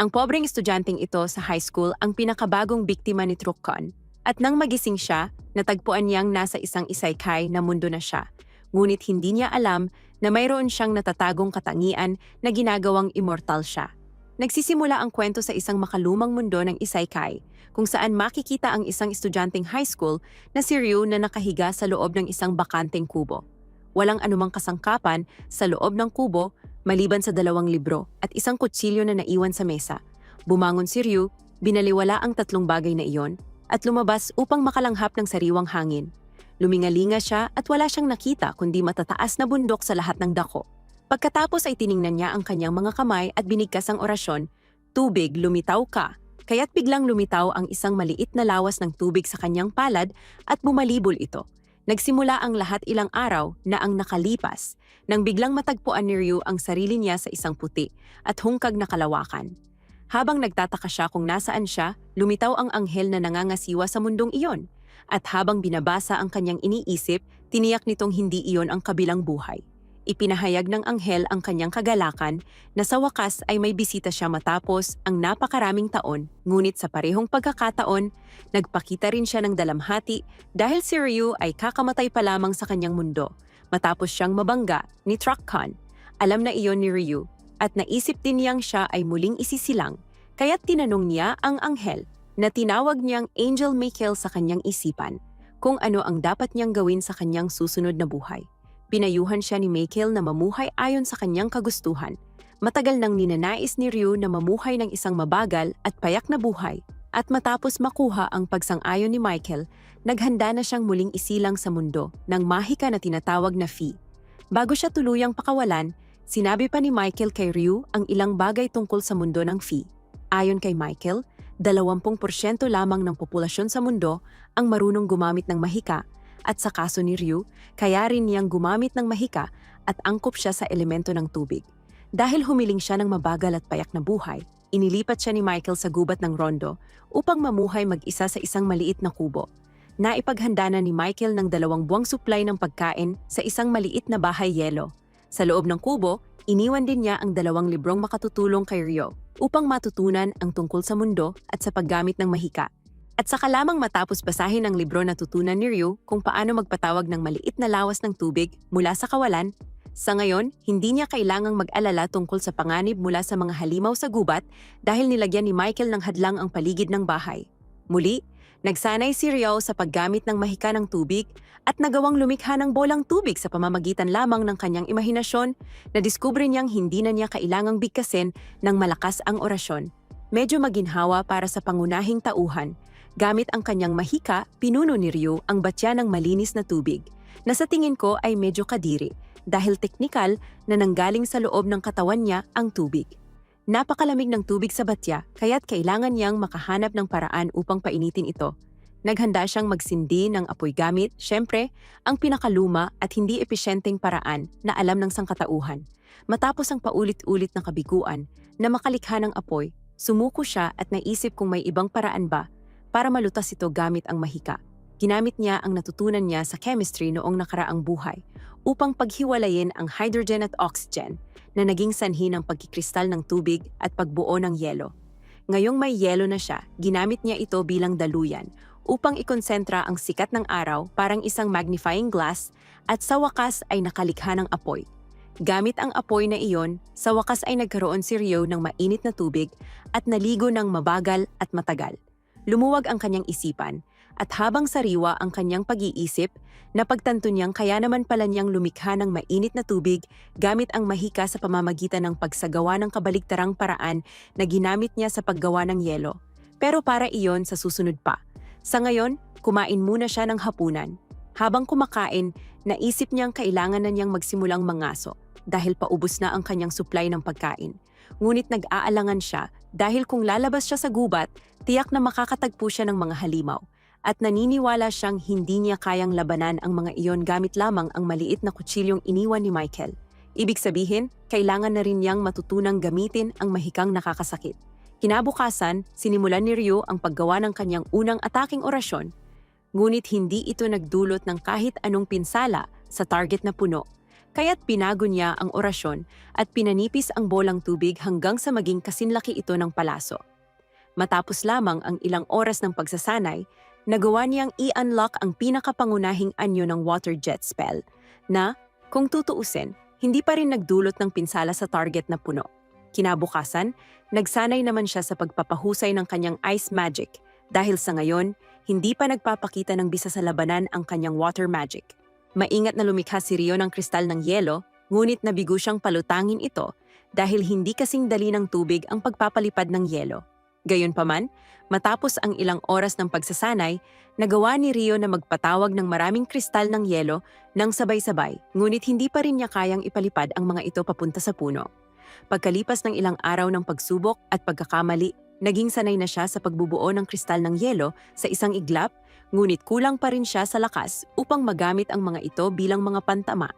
Ang pobreng estudyanteng ito sa high school ang pinakabagong biktima ni Trukkon. At nang magising siya, natagpuan niyang nasa isang isaykay na mundo na siya. Ngunit hindi niya alam na mayroon siyang natatagong katangian na ginagawang immortal siya. Nagsisimula ang kwento sa isang makalumang mundo ng isaykay, kung saan makikita ang isang estudyanteng high school na si Ryu na nakahiga sa loob ng isang bakanteng kubo. Walang anumang kasangkapan sa loob ng kubo maliban sa dalawang libro at isang kutsilyo na naiwan sa mesa. Bumangon si Ryu, binaliwala ang tatlong bagay na iyon, at lumabas upang makalanghap ng sariwang hangin. Lumingalinga siya at wala siyang nakita kundi matataas na bundok sa lahat ng dako. Pagkatapos ay tiningnan niya ang kanyang mga kamay at binigkas ang orasyon, Tubig, lumitaw ka. Kaya't biglang lumitaw ang isang maliit na lawas ng tubig sa kanyang palad at bumalibol ito. Nagsimula ang lahat ilang araw na ang nakalipas nang biglang matagpuan ni Ryu ang sarili niya sa isang puti at hungkag na kalawakan. Habang nagtataka siya kung nasaan siya, lumitaw ang anghel na nangangasiwa sa mundong iyon. At habang binabasa ang kanyang iniisip, tiniyak nitong hindi iyon ang kabilang buhay. Ipinahayag ng anghel ang kanyang kagalakan na sa wakas ay may bisita siya matapos ang napakaraming taon, ngunit sa parehong pagkakataon, nagpakita rin siya ng dalamhati dahil si Ryu ay kakamatay pa lamang sa kanyang mundo matapos siyang mabangga ni Truckcon. Alam na iyon ni Ryu at naisip din niyang siya ay muling isisilang kaya't tinanong niya ang anghel na tinawag niyang Angel Michael sa kanyang isipan kung ano ang dapat niyang gawin sa kanyang susunod na buhay. Pinayuhan siya ni Michael na mamuhay ayon sa kanyang kagustuhan. Matagal nang ninanais ni Ryu na mamuhay ng isang mabagal at payak na buhay. At matapos makuha ang pagsang-ayon ni Michael, naghanda na siyang muling isilang sa mundo ng mahika na tinatawag na Fee. Bago siya tuluyang pakawalan, sinabi pa ni Michael kay Ryu ang ilang bagay tungkol sa mundo ng Fee. Ayon kay Michael, 20% lamang ng populasyon sa mundo ang marunong gumamit ng mahika at sa kaso ni Ryu, kaya rin niyang gumamit ng mahika at angkop siya sa elemento ng tubig. Dahil humiling siya ng mabagal at payak na buhay, inilipat siya ni Michael sa gubat ng Rondo upang mamuhay mag-isa sa isang maliit na kubo. Naipaghanda na ni Michael ng dalawang buwang supply ng pagkain sa isang maliit na bahay yelo. Sa loob ng kubo, iniwan din niya ang dalawang librong makatutulong kay Ryo upang matutunan ang tungkol sa mundo at sa paggamit ng mahika. At saka lamang matapos basahin ang libro na tutunan ni Ryu kung paano magpatawag ng maliit na lawas ng tubig mula sa kawalan, sa ngayon, hindi niya kailangang mag-alala tungkol sa panganib mula sa mga halimaw sa gubat dahil nilagyan ni Michael ng hadlang ang paligid ng bahay. Muli, nagsanay si Ryo sa paggamit ng mahika ng tubig at nagawang lumikha ng bolang tubig sa pamamagitan lamang ng kanyang imahinasyon na diskubre niyang hindi na niya kailangang bigkasin ng malakas ang orasyon. Medyo maginhawa para sa pangunahing tauhan, Gamit ang kanyang mahika, pinuno ni Ryu ang batya ng malinis na tubig, na sa tingin ko ay medyo kadiri dahil teknikal na nanggaling sa loob ng katawan niya ang tubig. Napakalamig ng tubig sa batya kaya't kailangan niyang makahanap ng paraan upang painitin ito. Naghanda siyang magsindi ng apoy gamit, syempre, ang pinakaluma at hindi episyenteng paraan na alam ng sangkatauhan. Matapos ang paulit-ulit na kabiguan na makalikha ng apoy, sumuko siya at naisip kung may ibang paraan ba para malutas ito gamit ang mahika. Ginamit niya ang natutunan niya sa chemistry noong nakaraang buhay upang paghiwalayin ang hydrogen at oxygen na naging sanhi ng pagkikristal ng tubig at pagbuo ng yelo. Ngayong may yelo na siya, ginamit niya ito bilang daluyan upang ikonsentra ang sikat ng araw parang isang magnifying glass at sa wakas ay nakalikha ng apoy. Gamit ang apoy na iyon, sa wakas ay nagkaroon si Rio ng mainit na tubig at naligo ng mabagal at matagal. Lumuwag ang kanyang isipan, at habang sariwa ang kanyang pag-iisip, napagtanto niyang kaya naman pala niyang lumikha ng mainit na tubig gamit ang mahika sa pamamagitan ng pagsagawa ng kabaligtarang paraan na ginamit niya sa paggawa ng yelo. Pero para iyon sa susunod pa. Sa ngayon, kumain muna siya ng hapunan. Habang kumakain, naisip niyang kailangan na niyang magsimulang mangaso dahil paubos na ang kanyang supply ng pagkain. Ngunit nag-aalangan siya dahil kung lalabas siya sa gubat, tiyak na makakatagpo siya ng mga halimaw. At naniniwala siyang hindi niya kayang labanan ang mga iyon gamit lamang ang maliit na kutsilyong iniwan ni Michael. Ibig sabihin, kailangan na rin niyang matutunang gamitin ang mahikang nakakasakit. Kinabukasan, sinimulan ni Ryu ang paggawa ng kanyang unang ataking orasyon, ngunit hindi ito nagdulot ng kahit anong pinsala sa target na puno. kaya't pinago niya ang orasyon at pinanipis ang bolang tubig hanggang sa maging kasinlaki ito ng palaso. Matapos lamang ang ilang oras ng pagsasanay, nagawa niyang i-unlock ang pinakapangunahing anyo ng water jet spell na, kung tutuusin, hindi pa rin nagdulot ng pinsala sa target na puno. Kinabukasan, nagsanay naman siya sa pagpapahusay ng kanyang ice magic dahil sa ngayon, hindi pa nagpapakita ng bisa sa labanan ang kanyang water magic. Maingat na lumikha si Rio ng kristal ng yelo, ngunit nabigo siyang palutangin ito dahil hindi kasing dali ng tubig ang pagpapalipad ng yelo. Gayunpaman, matapos ang ilang oras ng pagsasanay, nagawa ni Rio na magpatawag ng maraming kristal ng yelo ng sabay-sabay, ngunit hindi pa rin niya kayang ipalipad ang mga ito papunta sa puno. Pagkalipas ng ilang araw ng pagsubok at pagkakamali, naging sanay na siya sa pagbubuo ng kristal ng yelo sa isang iglap, ngunit kulang pa rin siya sa lakas upang magamit ang mga ito bilang mga pantama.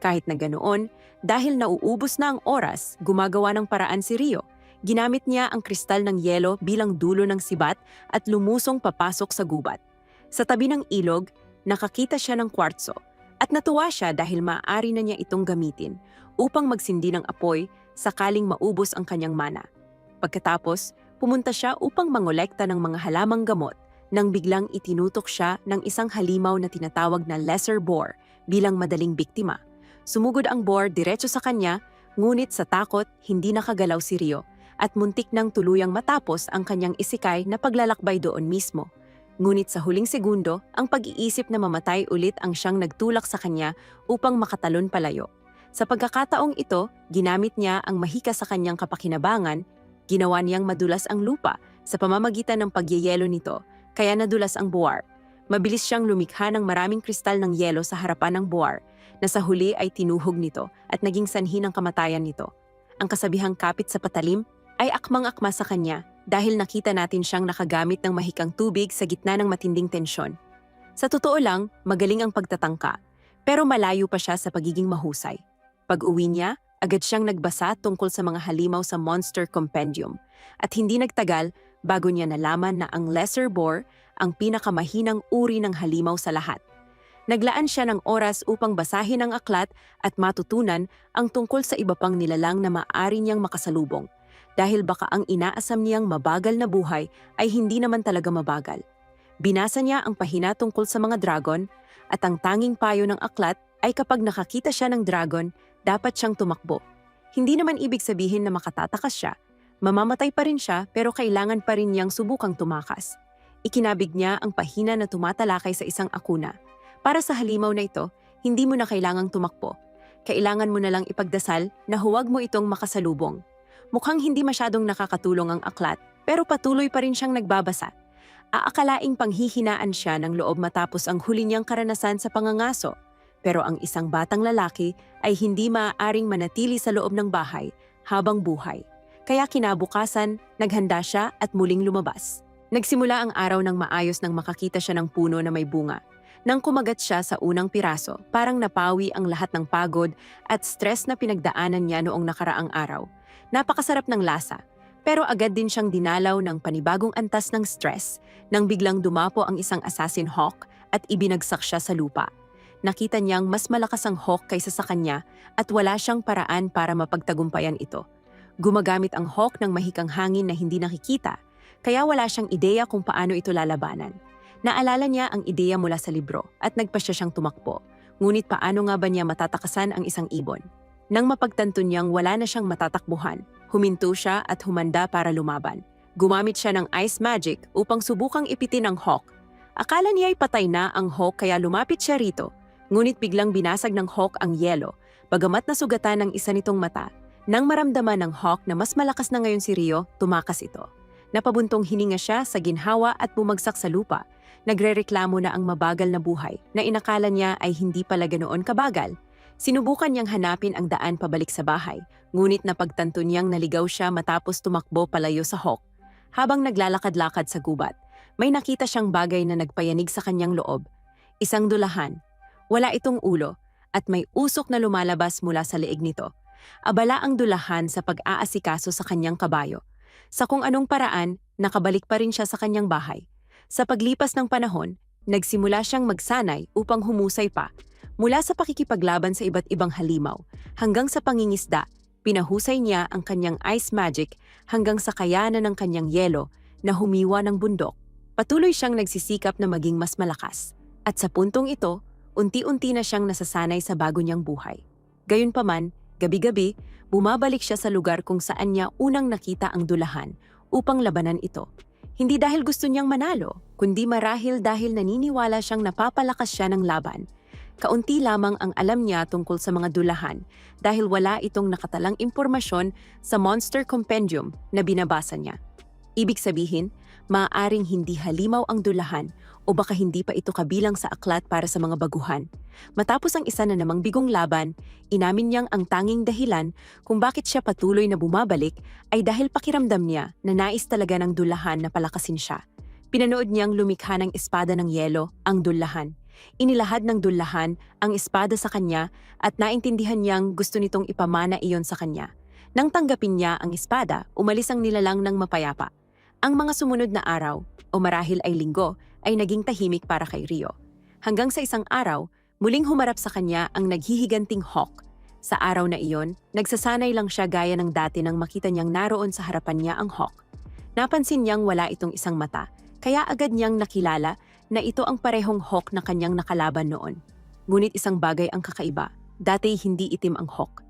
Kahit na ganoon, dahil nauubos na ang oras, gumagawa ng paraan si Rio. Ginamit niya ang kristal ng yelo bilang dulo ng sibat at lumusong papasok sa gubat. Sa tabi ng ilog, nakakita siya ng kwartso at natuwa siya dahil maaari na niya itong gamitin upang magsindi ng apoy sakaling maubos ang kanyang mana. Pagkatapos, pumunta siya upang mangolekta ng mga halamang gamot nang biglang itinutok siya ng isang halimaw na tinatawag na lesser boar bilang madaling biktima. Sumugod ang boar diretso sa kanya, ngunit sa takot hindi nakagalaw si Rio at muntik nang tuluyang matapos ang kanyang isikay na paglalakbay doon mismo. Ngunit sa huling segundo, ang pag-iisip na mamatay ulit ang siyang nagtulak sa kanya upang makatalon palayo. Sa pagkakataong ito, ginamit niya ang mahika sa kanyang kapakinabangan, ginawa niyang madulas ang lupa sa pamamagitan ng pagyeyelo nito, kaya nadulas ang buwar. Mabilis siyang lumikha ng maraming kristal ng yelo sa harapan ng buwar, na sa huli ay tinuhog nito at naging sanhi ng kamatayan nito. Ang kasabihang kapit sa patalim ay akmang-akma sa kanya dahil nakita natin siyang nakagamit ng mahikang tubig sa gitna ng matinding tensyon. Sa totoo lang, magaling ang pagtatangka, pero malayo pa siya sa pagiging mahusay. Pag-uwi niya, agad siyang nagbasa tungkol sa mga halimaw sa Monster Compendium at hindi nagtagal bago niya nalaman na ang lesser boar ang pinakamahinang uri ng halimaw sa lahat. Naglaan siya ng oras upang basahin ang aklat at matutunan ang tungkol sa iba pang nilalang na maaari niyang makasalubong dahil baka ang inaasam niyang mabagal na buhay ay hindi naman talaga mabagal. Binasa niya ang pahina tungkol sa mga dragon at ang tanging payo ng aklat ay kapag nakakita siya ng dragon, dapat siyang tumakbo. Hindi naman ibig sabihin na makatatakas siya. Mamamatay pa rin siya pero kailangan pa rin niyang subukang tumakas. Ikinabig niya ang pahina na tumatalakay sa isang akuna. Para sa halimaw na ito, hindi mo na kailangang tumakbo. Kailangan mo na lang ipagdasal na huwag mo itong makasalubong. Mukhang hindi masyadong nakakatulong ang aklat, pero patuloy pa rin siyang nagbabasa. Aakalaing panghihinaan siya ng loob matapos ang huli niyang karanasan sa pangangaso. Pero ang isang batang lalaki ay hindi maaaring manatili sa loob ng bahay habang buhay. Kaya kinabukasan, naghanda siya at muling lumabas. Nagsimula ang araw ng maayos nang makakita siya ng puno na may bunga. Nang kumagat siya sa unang piraso, parang napawi ang lahat ng pagod at stress na pinagdaanan niya noong nakaraang araw. Napakasarap ng lasa, pero agad din siyang dinalaw ng panibagong antas ng stress nang biglang dumapo ang isang assassin hawk at ibinagsak siya sa lupa. Nakita niyang mas malakas ang hawk kaysa sa kanya at wala siyang paraan para mapagtagumpayan ito. Gumagamit ang hawk ng mahikang hangin na hindi nakikita, kaya wala siyang ideya kung paano ito lalabanan. Naalala niya ang ideya mula sa libro at nagpasya siyang tumakbo. Ngunit paano nga ba niya matatakasan ang isang ibon? Nang mapagtanto niyang wala na siyang matatakbuhan, huminto siya at humanda para lumaban. Gumamit siya ng ice magic upang subukang ipitin ang hawk. Akala niya ay patay na ang hawk kaya lumapit siya rito. Ngunit biglang binasag ng hawk ang yelo, bagamat nasugatan ng isa nitong mata. Nang maramdaman ng hawk na mas malakas na ngayon si Rio, tumakas ito. Napabuntong hininga siya sa ginhawa at bumagsak sa lupa nagrereklamo na ang mabagal na buhay na inakala niya ay hindi pala ganoon kabagal. Sinubukan niyang hanapin ang daan pabalik sa bahay, ngunit napagtanto niyang naligaw siya matapos tumakbo palayo sa hawk. Habang naglalakad-lakad sa gubat, may nakita siyang bagay na nagpayanig sa kanyang loob. Isang dulahan. Wala itong ulo at may usok na lumalabas mula sa leeg nito. Abala ang dulahan sa pag-aasikaso sa kanyang kabayo. Sa kung anong paraan, nakabalik pa rin siya sa kanyang bahay. Sa paglipas ng panahon, nagsimula siyang magsanay upang humusay pa. Mula sa pakikipaglaban sa iba't ibang halimaw hanggang sa pangingisda, pinahusay niya ang kanyang ice magic hanggang sa kayanan ng kanyang yelo na humiwa ng bundok. Patuloy siyang nagsisikap na maging mas malakas. At sa puntong ito, unti-unti na siyang nasasanay sa bago niyang buhay. Gayunpaman, gabi-gabi, bumabalik siya sa lugar kung saan niya unang nakita ang dulahan upang labanan ito. Hindi dahil gusto niyang manalo, kundi marahil dahil naniniwala siyang napapalakas siya ng laban. Kaunti lamang ang alam niya tungkol sa mga dulahan dahil wala itong nakatalang impormasyon sa Monster Compendium na binabasa niya. Ibig sabihin, maaaring hindi halimaw ang dulahan o baka hindi pa ito kabilang sa aklat para sa mga baguhan. Matapos ang isa na namang bigong laban, inamin niyang ang tanging dahilan kung bakit siya patuloy na bumabalik ay dahil pakiramdam niya na nais talaga ng dulahan na palakasin siya. Pinanood niyang lumikha ng espada ng yelo, ang dulahan. Inilahad ng dulahan ang espada sa kanya at naintindihan niyang gusto nitong ipamana iyon sa kanya. Nang tanggapin niya ang espada, umalis ang nilalang ng mapayapa. Ang mga sumunod na araw, o marahil ay linggo, ay naging tahimik para kay Rio. Hanggang sa isang araw, muling humarap sa kanya ang naghihiganting hawk. Sa araw na iyon, nagsasanay lang siya gaya ng dati nang makita niyang naroon sa harapan niya ang hawk. Napansin niyang wala itong isang mata, kaya agad niyang nakilala na ito ang parehong hawk na kanyang nakalaban noon. Ngunit isang bagay ang kakaiba. Dati hindi itim ang hawk.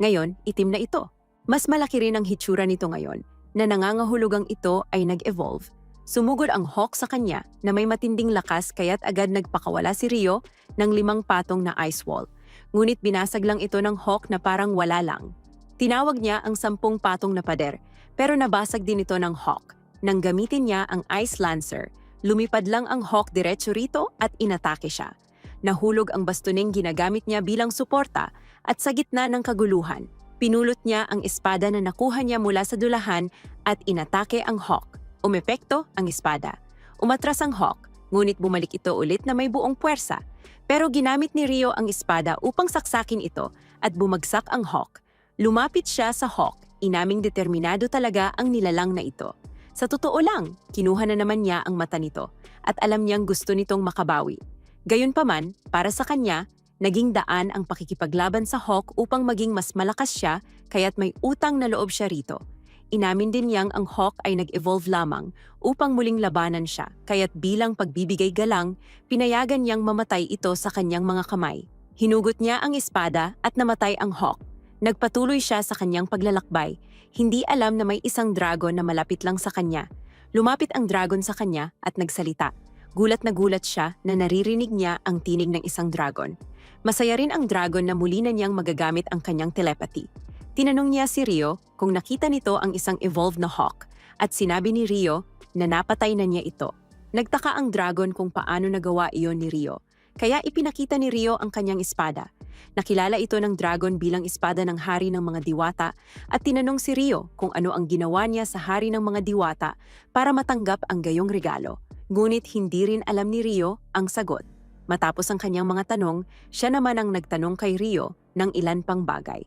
Ngayon, itim na ito. Mas malaki rin ang hitsura nito ngayon na nangangahulugang ito ay nag-evolve. Sumugod ang hawk sa kanya na may matinding lakas kaya't agad nagpakawala si Rio ng limang patong na ice wall. Ngunit binasag lang ito ng hawk na parang wala lang. Tinawag niya ang sampung patong na pader pero nabasag din ito ng hawk. Nang gamitin niya ang ice lancer, lumipad lang ang hawk diretso rito at inatake siya. Nahulog ang bastoning ginagamit niya bilang suporta at sa gitna ng kaguluhan, pinulot niya ang espada na nakuha niya mula sa dulahan at inatake ang hawk. Umepekto ang espada. Umatras ang hawk, ngunit bumalik ito ulit na may buong puwersa. Pero ginamit ni Rio ang espada upang saksakin ito at bumagsak ang hawk. Lumapit siya sa hawk, inaming determinado talaga ang nilalang na ito. Sa totoo lang, kinuha na naman niya ang mata nito at alam niyang gusto nitong makabawi. Gayunpaman, para sa kanya, naging daan ang pakikipaglaban sa Hawk upang maging mas malakas siya kaya't may utang na loob siya rito. Inamin din niyang ang Hawk ay nag-evolve lamang upang muling labanan siya kaya't bilang pagbibigay galang, pinayagan niyang mamatay ito sa kanyang mga kamay. Hinugot niya ang espada at namatay ang Hawk. Nagpatuloy siya sa kanyang paglalakbay, hindi alam na may isang dragon na malapit lang sa kanya. Lumapit ang dragon sa kanya at nagsalita. Gulat na gulat siya na naririnig niya ang tinig ng isang dragon. Masaya rin ang dragon na muli na niyang magagamit ang kanyang telepathy. Tinanong niya si Rio kung nakita nito ang isang evolved na hawk at sinabi ni Rio na napatay na niya ito. Nagtaka ang dragon kung paano nagawa iyon ni Rio, kaya ipinakita ni Rio ang kanyang espada. Nakilala ito ng dragon bilang espada ng hari ng mga diwata at tinanong si Rio kung ano ang ginawa niya sa hari ng mga diwata para matanggap ang gayong regalo. Ngunit hindi rin alam ni Rio ang sagot. Matapos ang kanyang mga tanong, siya naman ang nagtanong kay Rio ng ilan pang bagay.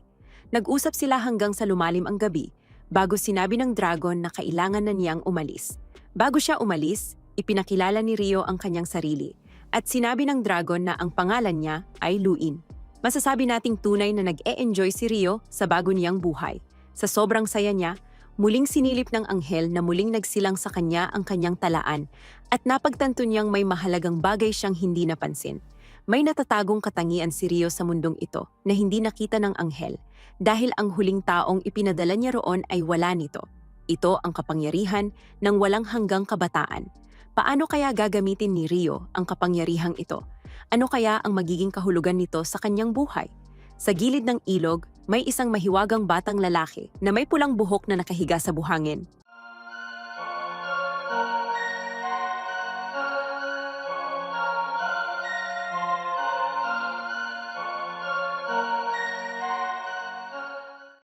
Nag-usap sila hanggang sa lumalim ang gabi bago sinabi ng dragon na kailangan na niyang umalis. Bago siya umalis, ipinakilala ni Rio ang kanyang sarili at sinabi ng dragon na ang pangalan niya ay Luin. Masasabi nating tunay na nag-e-enjoy si Rio sa bago niyang buhay. Sa sobrang saya niya, muling sinilip ng anghel na muling nagsilang sa kanya ang kanyang talaan at napagtanto niyang may mahalagang bagay siyang hindi napansin. May natatagong katangian si Rio sa mundong ito na hindi nakita ng anghel dahil ang huling taong ipinadala niya roon ay wala nito. Ito ang kapangyarihan ng walang hanggang kabataan. Paano kaya gagamitin ni Rio ang kapangyarihang ito? Ano kaya ang magiging kahulugan nito sa kanyang buhay? Sa gilid ng ilog, may isang mahiwagang batang lalaki na may pulang buhok na nakahiga sa buhangin.